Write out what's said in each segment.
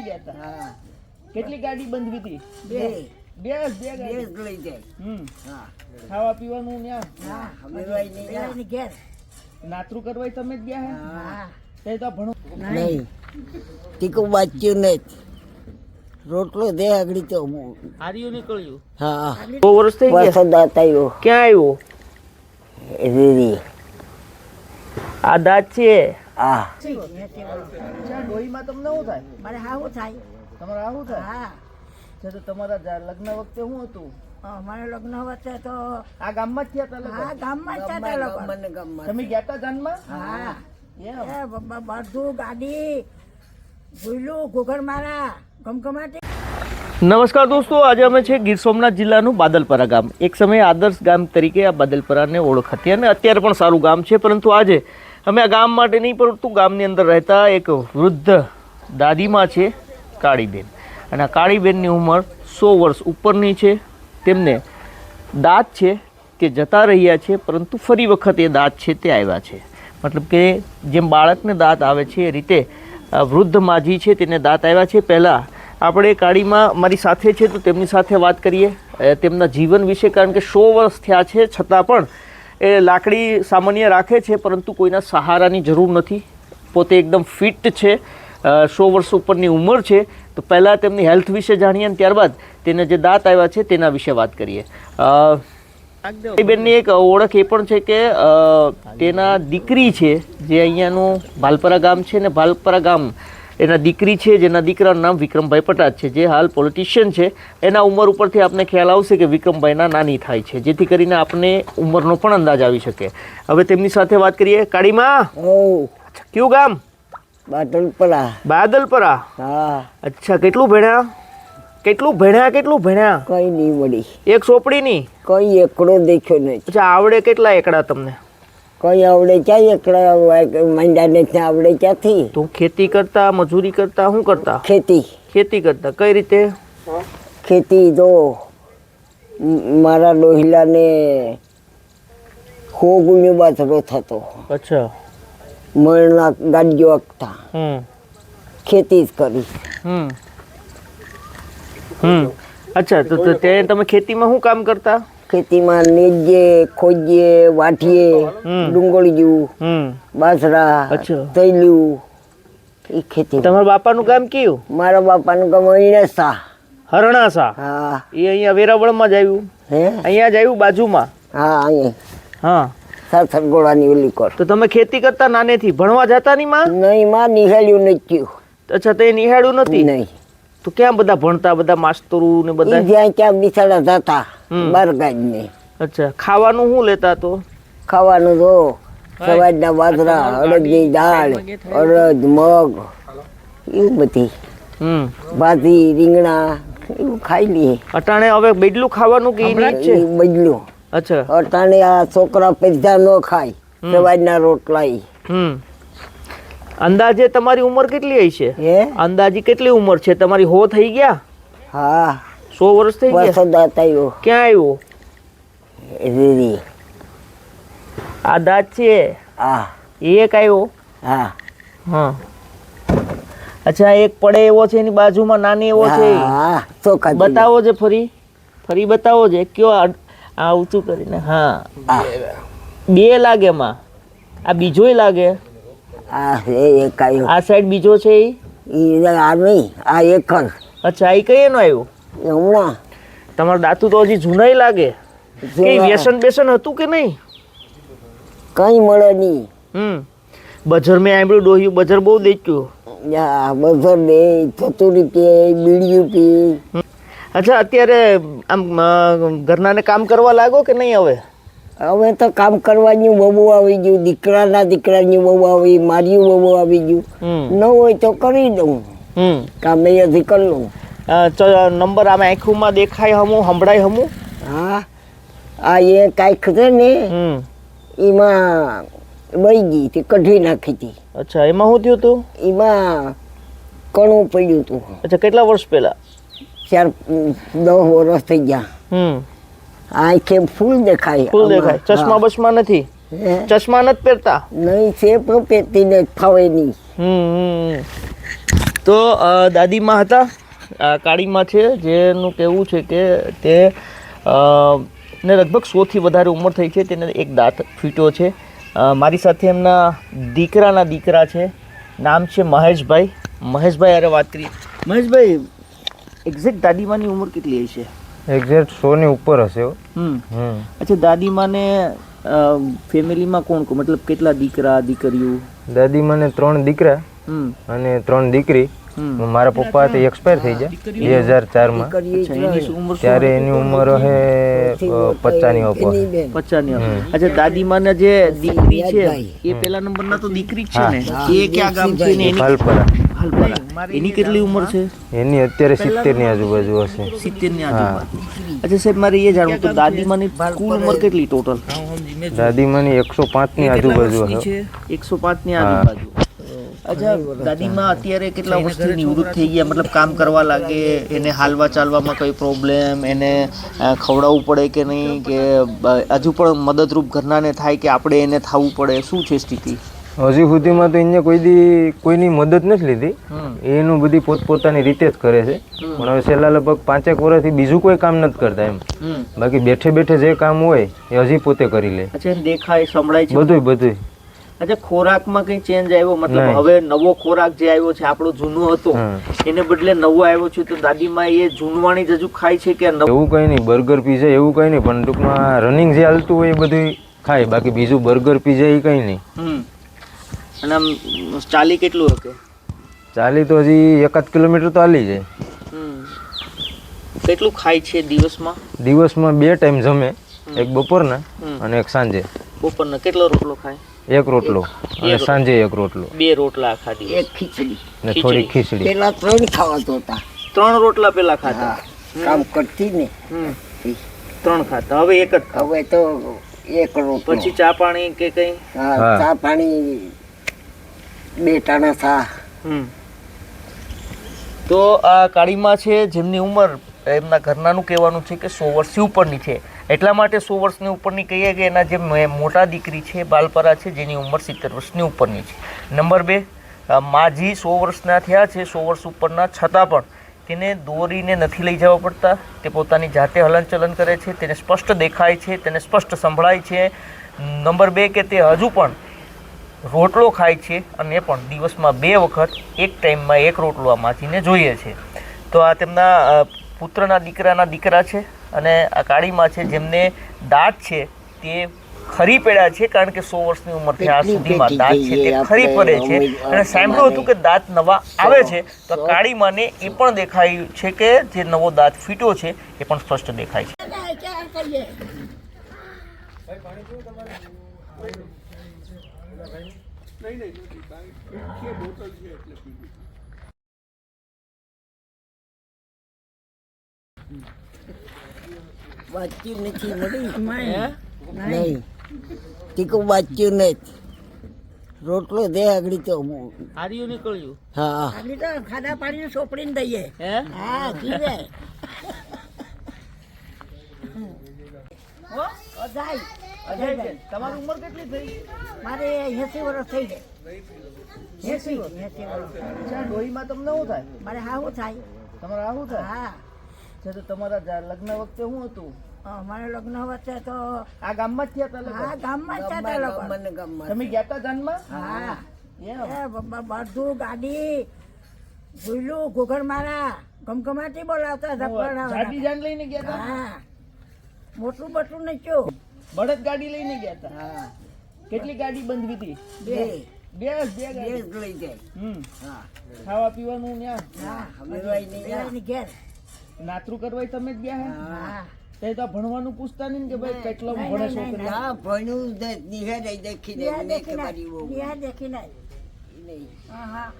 લઈ ગયા હતા હા. કેટલી ગાડી બંધ હતી? બે. બે. બે ગાડી. લઈ જાય. હમ. હા. ખાવા પીવાનું ન્યા? હા હમણાં નહીં ઘેર. નાતરું કરવાય તમે જ ગયા હે? હા. તે તો ભણો. નહીં. ટીકું બાચ્યું નહીં. રોટલો દે આગળ તો હાર્યું નીકળ્યું. હા. બહુ વર્ષ થઈ ગયા. વરસાદ આવ્યો ક્યાં આવ્યો? આ દાંત છે. હા. અચ્છા ડોહીમાં તમને શું થાય મારે હાવું થાય. તમારે આવું થાય? હા. અચ્છા તો તમારા લગ્ન વખતે શું હતું? અ, લગ્ન વચ્ચે તો આ ગામમાં જ થયા હતા હા ગામમાં જ હતા લોકો. તમે ગયા હતા જાનમાં? હા. એમ? એ બ- બ- બધું ગાડી ભૂલું ઘૂઘર મારા ગમગમાટી નમસ્કાર દોસ્તો આજે અમે છે ગીર સોમનાથ જિલ્લાનું બાદલપરા ગામ. એક સમયે આદર્શ ગામ તરીકે આ બાદલપરાને ઓળખ હતી અને અત્યારે પણ સારું ગામ છે પરંતુ આજે અમે આ ગામ માટે નહીં પરંતુ ગામની અંદર રહેતા એક વૃદ્ધ દાદીમાં છે, કાળીબેન. અને આ કાળીબેનની ઉંમર સો વર્ષ ઉપરની છે. તેમને દાંત છે તે જતા રહ્યા છે, પરંતુ ફરી વખત એ દાંત છે તે આવ્યા છે. મતલબ કે જેમ બાળકને દાંત આવે છે, એ રીતે વૃદ્ધ માજી છે તેને દાંત આવ્યા છે. પહેલાં આપણે કાળીમાં મારી સાથે છે, તો તેમની સાથે વાત કરીએ. તેમના જીવન વિશે, કારણ કે સો વર્ષ થયા છે, છતાં પણ એ લાકડી સામાન્ય રાખે છે, પરંતુ કોઈના સહારાની જરૂર નથી. પોતે એકદમ ફિટ છે સો વર્ષ ઉપરની ઉંમર છે. તો પહેલાં તેમની હેલ્થ વિશે જાણીએ અને ત્યારબાદ તેને જે દાંત આવ્યા છે, તેના વિશે વાત કરીએ. બેનની એક ઓળખ એ પણ છે કે તેના દીકરી છે, જે અહીંયાનું ભાલપરા ગામ છે ને ભાલપરા ગામ એના દીકરી છે જેના દીકરાનું નામ વિક્રમભાઈ પટાજ છે જે હાલ પોલિટિશિયન છે. એના ઉંમર ઉપરથી આપને ખ્યાલ આવશે કે વિક્રમભાઈના નાની થાય છે જેથી કરીને આપને ઉંમરનો પણ અંદાજ આવી શકે. હવે તેમની સાથે વાત કરીએ. કાળીમાં! કયું ગામ? બાદલપરા. બાદલપરા? હા. અચ્છા કેટલું ભણ્યા? કેટલું ભણ્યા કેટલું ભણ્યા? કઈ નહીં મળી એક સોપડીની? કઈ એકડો દેખ્યો નહીં. અચ્છા આવડે કેટલા એકડા તમને? કઈ આવડે ક્યાં એકડા માંડાને ત્યાં આવડે ક્યાંથી? તો ખેતી કરતા મજૂરી કરતા શું કરતા? ખેતી. ખેતી કરતા. કઈ રીતે? ખેતી તો મ- મારા ડોહિલાને હોગુને બાથરો થતો અચ્છા. મળના ગાડીઓ આપતા. હમ. ખેતી જ કરી. હમ. હમ. અચ્છા તો તો તે તમે ખેતીમાં શું કામ કરતા? ખેતીમાં નેજે ખોજીએ વાટીએ ડુંગળી બાજરા બાસરા અચ્છા. તૈલું એ ખેતી તમારા બાપાનું ગામ કયું? મારા બાપાનું ગામ અણસા હરણાસા હા. એ અહીંયા વેરાવળમાં જ આવ્યું? હે? અહીંયા જ આવ્યું બાજુમાં? હા અહીંયા. હા. સાસરગોળાની ઓલી કર. તો તમે ખેતી કરતા નાનેથી ભણવા જતા નહીં માં? નહીં માં નિહાળ્યું નથી અચ્છા તે નિહાળ્યું નથી? નહીં. તો ક્યાં બધા ભણતા બધા માસ્તરો ને બધા? જ્યાં ત્યાં બિચારા જતા બરગાજ ને અચ્છા. ખાવાનું શું લેતા તો? ખાવાનું તો સવારના બાજરા અડદની દાળ અડદ મગ એવું બધી. ભાજી રીંગણા એવું ખાઈ લઈએ. અટાણે હવે બેડલું ખાવાનું કે ઈ છે બેડલું. અચ્છા. અટાણે આ છોકરા પૈસા ન ખાય. સવારના રોટલા હમ. અંદાજે તમારી ઉંમર કેટલી હશે છે? અંદાજી કેટલી ઉંમર છે? તમારી હો થઈ ગયા? હા. સો વર્ષ થઈ ગયા? ક્યાં આવ્યો આ દાંત છે? હા. એક આવ્યો હા. હા. અચ્છા એક પડે એવો છે એની બાજુમાં નાની એવો છે? હા બતાવો છે ફરી. ફરી બતાવો છે કયો આ ઊંચું કરીને. હા. હા. બે લાગે માં આ બીજોય લાગે. હા એ એક આ સાઈડ બીજો છે ઈ આ નહીં આ એક જ. અચ્છા એ કઈ એનો આવ્યો એ હમણાં. તમારું દાંતું તો હજી જૂનાય લાગે. કઈ વ્યસન બેસન હતું કે નહીં? કંઈ મળે નહીં. હમ. બજર મેં આંબળ્યું ડોહ્યું બજર બહુ દેખ્યું બધો દે ચતુરી પીએ બીડીયું પી અચ્છા અત્યારે આમ ઘરનાને કામ કરવા લાગો કે નહીં હવે? હવે તો કામ કરવાની બહુ આવી ગયું દીકરાના દીકરાની બહુ આવી મારી બહુ આવી ગયું. ન હોય તો કરી દઉં. કામ અહીંયાથી કરી લઉં. નંબર આમ આંખોમાં દેખાય હમું સંભળાય હમું? હા. આ એ કાંઈક છે ને એમાં બળી ગઈ તે કઢી નાખી હતી. અચ્છા એમાં શું થયું હતું? એમાં કણું પડ્યું હતું. અચ્છા કેટલા વર્ષ પહેલા? ચાર દસ વર્ષ થઈ ગયા. હમ. આંખે ફૂલ દેખાય? ફૂલ દેખાય. ચશ્મા બસમા નથી? ચશ્મા નથી પહેરતા. નહીં છે પણ પેટીને ફાવે નહીં. તો દાદીમાં હતા. આ કાળીમાં છે. જેનું કહેવું છે કે તે ને લગભગ સોથી વધારે ઉંમર થઈ છે. તેને એક દાંત ફીટો છે. મારી સાથે એમના દીકરાના દીકરા છે. નામ છે મહેશભાઈ. મહેશભાઈ અરે વાત કરી. મહેશભાઈ એક્ઝેક્ટ દાદીમાની ઉંમર કેટલી છે એક્ઝેક્ટ સો ની ઉપર હશે હો. હમ. હમ. અચ્છા દાદીમાને ફેમિલીમાં કોણ કોણ? મતલબ કેટલા દીકરા દીકરીઓ? દાદી મને ત્રણ દીકરા અને ત્રણ દીકરી. મારા પપ્પા તે એક્સપાયર થઈ ગયા બે હજાર અચ્છા ઉંમર શું ત્યારે એની ઉંમર હે પચાસની ઉપર પચાસની અચ્છા દાદીમાને જે દીકરી છે એ પેલા નંબરના તો દીકરી છે ને? એ ક્યાં ગામ છે ને એની હાલપરા એની કેટલી ઉંમર છે? એની અત્યારે સિત્તેરની આજુબાજુ હશે. સિત્તેરની આજુબાજુ. અચ્છા સાહેબ મારે એ જાણવું તો દાદીમાની કુલ ઉંમર કેટલી ટોટલ દાદીમાની એકસો પાંચની આજુબાજુ હશે એકસો પાંચની આજુબાજુ. અચ્છા દાદીમાં અત્યારે કેટલા વર્ષથી નિવૃત્ત થઈ ગયા? મતલબ કામ કરવા લાગે એને હાલવા ચાલવામાં કોઈ પ્રોબ્લેમ એને ખવડાવવું પડે કે નહીં કે હજુ પણ મદદરૂપ ઘરનાને થાય કે આપણે એને થવું પડે? શું છે સ્થિતિ? હજી સુધીમાં તો એને કોઈ દી કોઈની મદદ નથી લીધી. એનું બધી પોતપોતાની રીતે જ કરે છે. પણ હવે છેલ્લા લગભગ પાંચેક વર્ષથી બીજું કોઈ કામ નથી કરતા એમ. બાકી બેઠે બેઠે જે કામ હોય એ હજી પોતે કરી લે. દેખાય સંભળાય છે? બધું બધું અચ્છા ખોરાકમાં કઈ ચેન્જ આવ્યો? મતલબ હવે નવો ખોરાક જે આવ્યો છે આપણો જૂનો હતો એને બદલે નવો આવ્યો છે તો દાદીમાં એ જૂનવાણી જ હજુ ખાય છે કે એવું કંઈ નહીં બર્ગર પીઝા એવું કંઈ નહીં પણ ટૂંકમાં રનિંગ જે હાલતું હોય એ બધું ખાય. બાકી બીજું બર્ગર પીઝા એ કંઈ નહીં. અને આમ ચાલી કેટલું હકે? ચાલી તો હજી એકાદ કિલોમીટર તો હાલી જાય. હમ. કેટલું ખાય છે દિવસમાં? દિવસમાં બે ટાઈમ જમે એક બપોરના અને એક સાંજે. બપોરના કેટલો રોટલો ખાય? એક રોટલો અને સાંજે એક રોટલો. બે રોટલા આખા દિવસ. એક ખીચડી. ને થોડી ખીચડી. પેલા ત્રણ ખાવાતો હતા. ત્રણ રોટલા પેલા ખાતા? કામ કરતી ને. ત્રણ ખાતા. હવે એક જ ખાવ. હવે તો એક રોટલો. પછી ચા પાણી કે કઈ. ચા પાણી બે ટાણા ચા તો આ કાળીમાં છે, જેમની ઉંમર એમના ઘરનાનું કહેવાનું છે કે સો વર્ષથી ઉપરની છે. એટલા માટે સો વર્ષની ઉપરની કહીએ કે એના જે મોટા દીકરી છે, બાલપરા છે, જેની ઉંમર સિત્તેર વર્ષની ઉપરની છે. નંબર બે માજી સો વર્ષના થયા છે, સો વર્ષ ઉપરના છતાં પણ તેને દોરીને નથી લઈ જવા પડતા. તે પોતાની જાતે હલનચલન કરે છે, તેને સ્પષ્ટ દેખાય છે, તેને સ્પષ્ટ સંભળાય છે. નંબર બે કે તે હજુ પણ રોટલો ખાય છે અને પણ દિવસમાં બે વખત એક ટાઈમમાં એક રોટલો આ માછીને જોઈએ છે. તો આ તેમના પુત્રના દીકરાના દીકરા છે અને આ કાળીમાં છે જેમને દાંત છે તે ખરી પડ્યા છે કારણ કે સો વર્ષની ઉંમરથી આ સુધીમાં દાંત છે તે ખરી પડે છે. અને સાંભળ્યું હતું કે દાંત નવા આવે છે તો કાળીમાને એ પણ દેખાય છે કે જે નવો દાંત ફીટ્યો છે એ પણ સ્પષ્ટ દેખાય છે. ક્યાં કરીએ વાંચ્યું નથી મળી? નહીં. નહીં. વાંચ્યું નથી રોટલો દે આગળ તો. હાર્યું નીકળ્યું? હા. આગળી તો ખાધા પાણી સોપડીને દઈએ. હે? હા જીવે. અજાય અજયભાઈ તમારી ઉંમર કેટલી થઈ? મારે એસી વર્ષ થઈ જાય એસી એસી વર્ષ. ડોહીમાં તમને શું થાય? મારે હા શું થાય. તમારે શું થાય? હા. છે તો તમારા લગ્ન વખતે શું હતું? અમારે લગ્ન વચ્ચે તો આ ગામમાં જ થયા હતા હા ગામમાં જ હતા લોકો. ગામમાં ગામમાં તમે ગયા હતા જાનમાં? હા. બધું ગાડી ભૂલું ઘોઘર મારા ગમગમાટી બોલાવતા જાડી જાન લઈને ગયા હતા હા. મોટું બટલું નચ્યું બળદ ગાડી લઈને ગયા હતા હા. કેટલી ગાડી બંધ હતી? બે. બે બે ગાડી. લઈ જાય. હમ. હા. ખાવા પીવાનું ન્યા હા હલવાઈ નહીં ઘેર. નાતરું કરવા તમે જ ગયા હા? તે તો ભણવાનું પૂછતા નહીં ને કે ભાઈ કેટલો ભણે છોકરી? ના ભણ્યું જ નથી. નિહાળે દેખીને નિહાળ મેં દેખીને તમારી વહુ. નિહાળ નહીં. હા હા.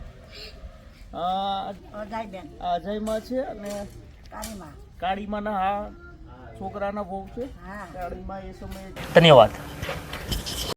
બેન અજયમાં છે અને કાળીમાં. કાળીમાંના હા. છોકરાના બહુ છે. હા. કાળીમાં એ સમયે ધન્યવાદ.